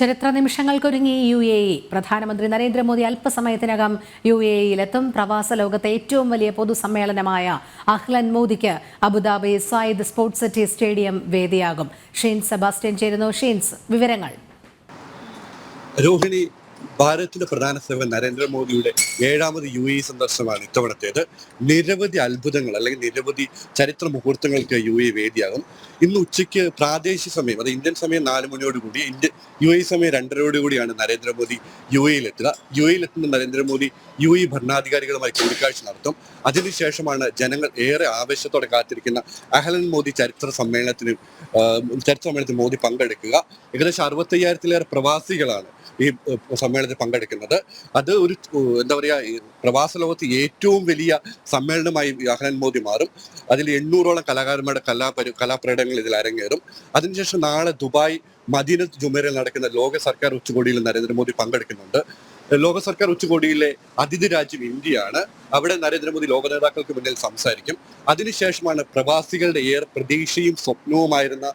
ചരിത്ര നിമിഷങ്ങൾക്കൊരുങ്ങി U A E. പ്രധാനമന്ത്രി നരേന്ദ്രമോദി അല്പസമയത്തിനകം യു എ ഇയിലെത്തും. പ്രവാസ ലോകത്തെ ഏറ്റവും വലിയ പൊതുസമ്മേളനമായ അഹ്ലൻ മോദിക്ക് Abu Dhabi Zayed sports city stadium വേദിയാകും. ഷീൻസ് Sebastian ചേരുന്നു. ഷീൻസ് വിവരങ്ങൾ. രോഹിണി ഭാരതത്തിന്റെ പ്രധാന സേവൻ നരേന്ദ്രമോദിയുടെ ഏഴാമത് യു എ സന്ദർശനമാണ് ഇത്തവണത്തേത്. നിരവധി അത്ഭുതങ്ങൾ അല്ലെങ്കിൽ നിരവധി ചരിത്ര മുഹൂർത്തങ്ങൾക്ക് യു എ വേദിയാകും. ഇന്ന് ഉച്ചയ്ക്ക് പ്രാദേശിക സമയം അത് ഇന്ത്യൻ സമയം നാല് മണിയോടുകൂടി ഇന്ത്യ യു എ സമയം രണ്ടരയോടുകൂടിയാണ് നരേന്ദ്രമോദി യു എയിലെത്തുക യു എയിലെത്തുന്ന നരേന്ദ്രമോദി യു എ ഭരണാധികാരികളുമായി കൂടിക്കാഴ്ച നടത്തും. അതിനുശേഷമാണ് ജനങ്ങൾ ഏറെ ആവേശത്തോടെ കാത്തിരിക്കുന്ന അഹലൻ മോദി ചരിത്ര സമ്മേളനത്തിന് ചരിത്ര സമ്മേളനത്തിൽ മോദി പങ്കെടുക്കുക. ഏകദേശം അറുപത്തയ്യായിരത്തിലേറെ പ്രവാസികളാണ് ഈ സമ്മേളനത്തിൽ പങ്കെടുക്കുന്നത്. അത് ഒരു എന്താ പറയുക പ്രവാസ ലോകത്ത് ഏറ്റവും വലിയ സമ്മേളനമായി ഈ മോദി മാറും. അതിൽ എണ്ണൂറോളം കലാകാരന്മാരുടെ കലാപരി കലാപ്രകടനങ്ങൾ ഇതിൽ അരങ്ങേറും. അതിനുശേഷം നാളെ ദുബായ് മദീന ജുമേരയിൽ നടക്കുന്ന ലോക സർക്കാർ ഉച്ചകോടിയിൽ നരേന്ദ്രമോദി പങ്കെടുക്കുന്നുണ്ട്. ലോക സർക്കാർ ഉച്ചകോടിയിലെ അതിഥി രാജ്യം ഇന്ത്യയാണ്. അവിടെ നരേന്ദ്രമോദി ലോക നേതാക്കൾക്ക് മുന്നിൽ സംസാരിക്കും. അതിനുശേഷമാണ് പ്രവാസികളുടെ ഏറെ പ്രതീക്ഷയും സ്വപ്നവുമായിരുന്ന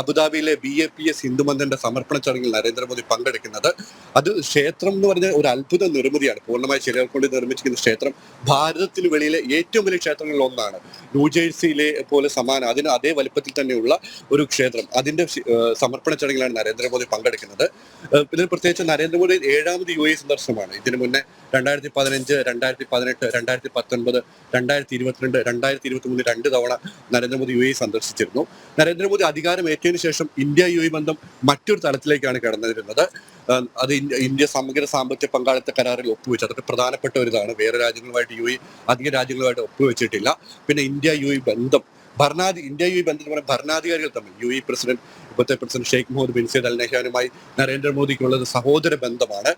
അബുദാബിയിലെ ബി എ പി എസ് ഹിന്ദുമന്ദിന്റെ സമർപ്പണ ചടങ്ങിൽ നരേന്ദ്രമോദി പങ്കെടുക്കുന്നത്. അത് ക്ഷേത്രം എന്ന് പറഞ്ഞ ഒരു അത്ഭുത നിർമ്മിതിയാണ്. പൂർണമായി ചിലർ കൊണ്ട് നിർമ്മിച്ചിരിക്കുന്ന ക്ഷേത്രം ഭാരതത്തിന് വെളിയിലെ ഏറ്റവും വലിയ ക്ഷേത്രങ്ങളിൽ ഒന്നാണ്. ന്യൂജേഴ്സിയിലെ പോലെ സമാനം അതിന് അതേ വലിപ്പത്തിൽ തന്നെയുള്ള ഒരു ക്ഷേത്രം. അതിന്റെ സമർപ്പണ ചടങ്ങിലാണ് നരേന്ദ്രമോദി പങ്കെടുക്കുന്നത്. ഇതിൽ പ്രത്യേകിച്ച് നരേന്ദ്രമോദി ഏഴാമത് യു എ സന്ദർശനമാണ്. ഇതിനു മുന്നേ രണ്ടായിരത്തി പതിനഞ്ച് രണ്ടായിരത്തി പതിനെട്ട് രണ്ടായിരത്തി പത്തൊൻപത് രണ്ടായിരത്തി ഇരുപത്തിരണ്ട് രണ്ടായിരത്തി ഇരുപത്തി മൂന്ന് രണ്ട് തവണ നരേന്ദ്രമോദി യു എ സന്ദർശിച്ചിരുന്നു. നരേന്ദ്രമോദി അധികാരം ഏറ്റതിനു ശേഷം ഇന്ത്യ യു എ ബന്ധം മറ്റൊരു തലത്തിലേക്കാണ് കടന്നിരുന്നത്. അത് ഇന്ത്യ സമഗ്ര സാമ്പത്തിക പങ്കാളിത്ത കരാറിൽ ഒപ്പുവെച്ചു. അതൊക്കെ പ്രധാനപ്പെട്ട ഒരു ഇതാണ് വേറെ രാജ്യങ്ങളുമായിട്ട് യു എ അധിക രാജ്യങ്ങളുമായിട്ട് ഒപ്പുവെച്ചിട്ടില്ല. പിന്നെ ഇന്ത്യ യു എ ബന്ധം ഭരണാധി ഇന്ത്യ യു എ ബന്ധം എന്ന് പറയുന്നത് ഭരണാധികാരികൾ തമ്മിൽ യു എ പ്രസിഡന്റ് ഇപ്പോഴത്തെ president Sheikh Mohammed bin Zayed Al നഹ്യാനുമായി നരേന്ദ്രമോദിക്കുള്ളത് സഹോദര ബന്ധമാണ്.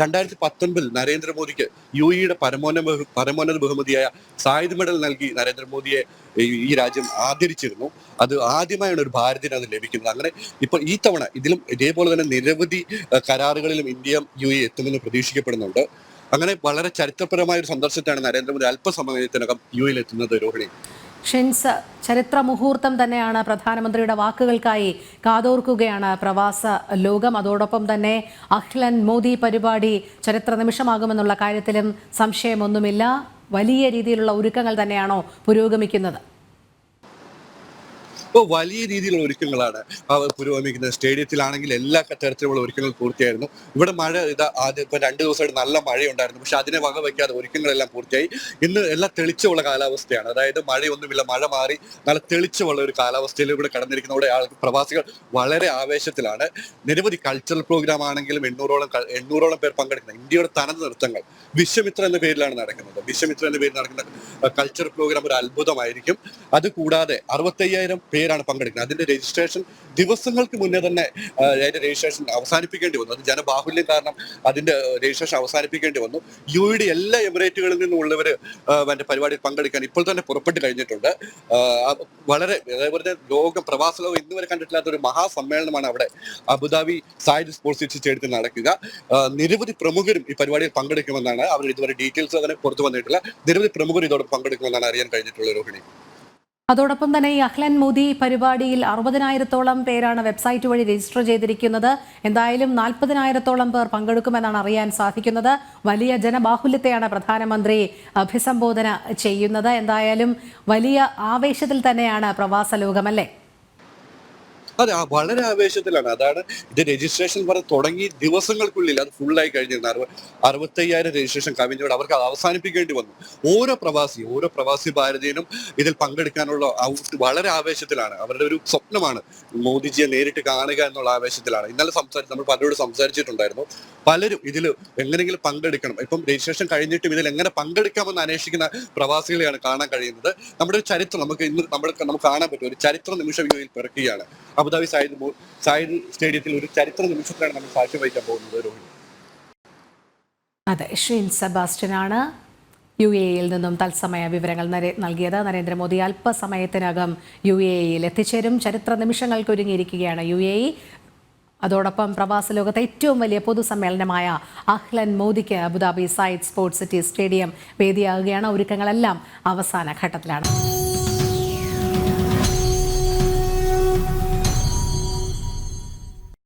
രണ്ടായിരത്തി പത്തൊൻപതിൽ നരേന്ദ്രമോദിക്ക് യു ഇയുടെ പരമോന്നത പരമോന്നത ബഹുമതിയായ സായുധ മെഡൽ നൽകി നരേന്ദ്രമോദിയെ ഈ- രാജ്യം ആദരിച്ചിരുന്നു. അത് ആദ്യമായാണ് ഒരു ഭാരതീയന് അത് ലഭിക്കുന്നത്. അങ്ങനെ ഇപ്പൊ ഈ തവണ ഇതിലും ഇതേപോലെ തന്നെ നിരവധി കരാറുകളിലും ഇന്ത്യ യു എ എത്തുമെന്ന് പ്രതീക്ഷിക്കപ്പെടുന്നുണ്ട്. അങ്ങനെ വളരെ ചരിത്രപരമായ ഒരു സന്ദർശനത്താണ് നരേന്ദ്രമോദി അല്പസമയത്തിനകം യു എയിൽ എത്തുന്നത് രോഹിണി. ഷിൻസ് ചരിത്ര മുഹൂർത്തം തന്നെയാണ് പ്രധാനമന്ത്രിയുടെ വാക്കുകൾക്കായി കാതോർക്കുകയാണ് പ്രവാസ ലോകം. അതോടൊപ്പം തന്നെ അഹ്ലൻ മോദി പരിപാടി ചരിത്ര നിമിഷമാകുമെന്നുള്ള കാര്യത്തിലും സംശയമൊന്നുമില്ല. വലിയ രീതിയിലുള്ള ഒരുക്കങ്ങൾ തന്നെയാണോ പുരോഗമിക്കുന്നത്? ഇപ്പോൾ വലിയ രീതിയിലുള്ള ഒരുക്കങ്ങളാണ്. അവർ പുരോഗമിക്കുന്നത് സ്റ്റേഡിയത്തിലാണെങ്കിൽ എല്ലാ തരത്തിലുള്ള ഒരുക്കങ്ങൾ പൂർത്തിയായിരുന്നു. ഇവിടെ മഴ ഇതാ ആദ്യം ഇപ്പൊ രണ്ട് ദിവസമായിട്ട് നല്ല മഴയുണ്ടായിരുന്നു. പക്ഷെ അതിനെ വകവയ്ക്കാതെ ഒരുക്കങ്ങളെല്ലാം പൂർത്തിയായി. ഇന്ന് എല്ലാം തെളിച്ചുള്ള കാലാവസ്ഥയാണ്. അതായത് മഴയൊന്നുമില്ല മഴ മാറി നല്ല തെളിച്ചുള്ള ഒരു കാലാവസ്ഥയിൽ ഇവിടെ കടന്നിരിക്കുന്നതോടെ ആൾ പ്രവാസികൾ വളരെ ആവേശത്തിലാണ്. നിരവധി കൾച്ചറൽ പ്രോഗ്രാം ആണെങ്കിലും എണ്ണൂറോളം എണ്ണൂറോളം പേർ പങ്കെടുക്കുന്ന ഇന്ത്യയുടെ തനത് നൃത്തങ്ങൾ. വിശ്വമിത്ര എന്ന പേരിലാണ് നടക്കുന്നത്. വിശ്വമിത്ര എന്ന പേരിൽ നടക്കുന്ന കൾച്ചറൽ പ്രോഗ്രാം ഒരു അത്ഭുതമായിരിക്കും. അത് കൂടാതെ അറുപത്തയ്യായിരം പേരാണ് പങ്കെടുക്കുന്നത്. അതിന്റെ രജിസ്ട്രേഷൻ ദിവസങ്ങൾക്ക് മുന്നേ തന്നെ അതിന്റെ രജിസ്ട്രേഷൻ അവസാനിപ്പിക്കേണ്ടി വന്നു. അത് ജനബാഹുല്യം കാരണം അതിന്റെ രജിസ്ട്രേഷൻ അവസാനിപ്പിക്കേണ്ടി വന്നു. യു ഇയുടെ എല്ലാ എമിറേറ്റുകളിൽ നിന്നുള്ളവർ എന്റെ പരിപാടിയിൽ പങ്കെടുക്കാൻ ഇപ്പോൾ തന്നെ പുറപ്പെട്ട് കഴിഞ്ഞിട്ടുണ്ട്. വളരെ അതേപോലെ ലോകം പ്രവാസ ലോകം ഇന്നുവരെ കണ്ടിട്ടില്ലാത്ത ഒരു മഹാസമ്മേളനമാണ് അവിടെ അബുദാബി സായിദ് സ്പോർട്സ് സിറ്റി സ്റ്റേഡിയത്തിൽ നടക്കുക നിരവധി പ്രമുഖരും ഈ പരിപാടിയിൽ പങ്കെടുക്കുമെന്നാണ് അവർ ഇതുവരെ ഡീറ്റെയിൽസ് അങ്ങനെ പുറത്തു വന്നിട്ടില്ല. നിരവധി പ്രമുഖർ ഇതോടെ പങ്കെടുക്കുമെന്നാണ് അറിയാൻ കഴിഞ്ഞിട്ടുള്ള രോഹിണി. അതോടൊപ്പം തന്നെ ഈ അഹ്ലൻ മോദി പരിപാടിയിൽ അറുപതിനായിരത്തോളം പേരാണ് വെബ്സൈറ്റ് വഴി രജിസ്റ്റർ ചെയ്തിരിക്കുന്നത്. എന്തായാലും നാൽപ്പതിനായിരത്തോളം പേർ പങ്കെടുക്കുമെന്നാണ് അറിയാൻ സാധിക്കുന്നത്. വലിയ ജനബാഹുല്യത്തെയാണ് പ്രധാനമന്ത്രി അഭിസംബോധന ചെയ്യുന്നത്. എന്തായാലും വലിയ ആവേശത്തിൽ തന്നെയാണ് പ്രവാസ ലോകമല്ലേ? അതെ വളരെ ആവേശത്തിലാണ്. അതാണ് ഇത് രജിസ്ട്രേഷൻ പറ തുടങ്ങി ദിവസങ്ങൾക്കുള്ളിൽ അത് ഫുള്ളായി കഴിഞ്ഞിരുന്നു അറുപ അറുപത്തയ്യായിരം രജിസ്ട്രേഷൻ കവിഞ്ഞോട് അവർക്ക് അത് അവസാനിപ്പിക്കേണ്ടി വന്നു. ഓരോ പ്രവാസി ഓരോ പ്രവാസി ഭാരതീയനും ഇതിൽ പങ്കെടുക്കാനുള്ള വളരെ ആവേശത്തിലാണ്. അവരുടെ ഒരു സ്വപ്നമാണ് മോദിജിയെ നേരിട്ട് കാണുക എന്നുള്ള ആവേശത്തിലാണ്. ഇന്നലെ സംസാരിച്ച് നമ്മൾ പലരോട് സംസാരിച്ചിട്ടുണ്ടായിരുന്നു. പലരും ഇതിൽ എങ്ങനെയെങ്കിലും പങ്കെടുക്കണം. ഇപ്പം രജിസ്ട്രേഷൻ കഴിഞ്ഞിട്ടും ഇതിൽ എങ്ങനെ പങ്കെടുക്കാമെന്ന് അന്വേഷിക്കുന്ന പ്രവാസികളെയാണ് കാണാൻ കഴിയുന്നത്. നമ്മുടെ ഒരു ചരിത്രം നമുക്ക് ഇന്ന് നമ്മൾ നമുക്ക് കാണാൻ പറ്റും. ഒരു ചരിത്ര നിമിഷം ഇതിൽ പിറക്കുകയാണ്. അബുദാബി സായിദ് മോ- സായിദ് സ്റ്റേഡിയത്തിൽ ഒരു ചരിത്ര നിമിഷത്തിലാണ് നമ്മൾ സാക്ഷ്യം വഹിക്കാൻ പോകുന്നത് രോഹിണി. അതെ ഷീൻ സെബാസ്റ്റ്യനാണ് യു എ ഇയിൽ നിന്നും തത്സമയ വിവരങ്ങൾ നൽകിയത്. നരേന്ദ്രമോദി അല്പസമയത്തിനകം യു എ ഇയിൽ എത്തിച്ചേരും. ചരിത്ര നിമിഷങ്ങൾക്ക് ഒരുങ്ങിയിരിക്കുകയാണ് യു എ ഇ. അതോടൊപ്പം പ്രവാസ ലോകത്തെ ഏറ്റവും വലിയ പൊതുസമ്മേളനമായ അഹ്ലൻ മോദിക്ക് Abu Dhabi Zayed sports city stadium വേദിയാകുകയാണ്. ഒരുക്കങ്ങളെല്ലാം അവസാന ഘട്ടത്തിലാണ്.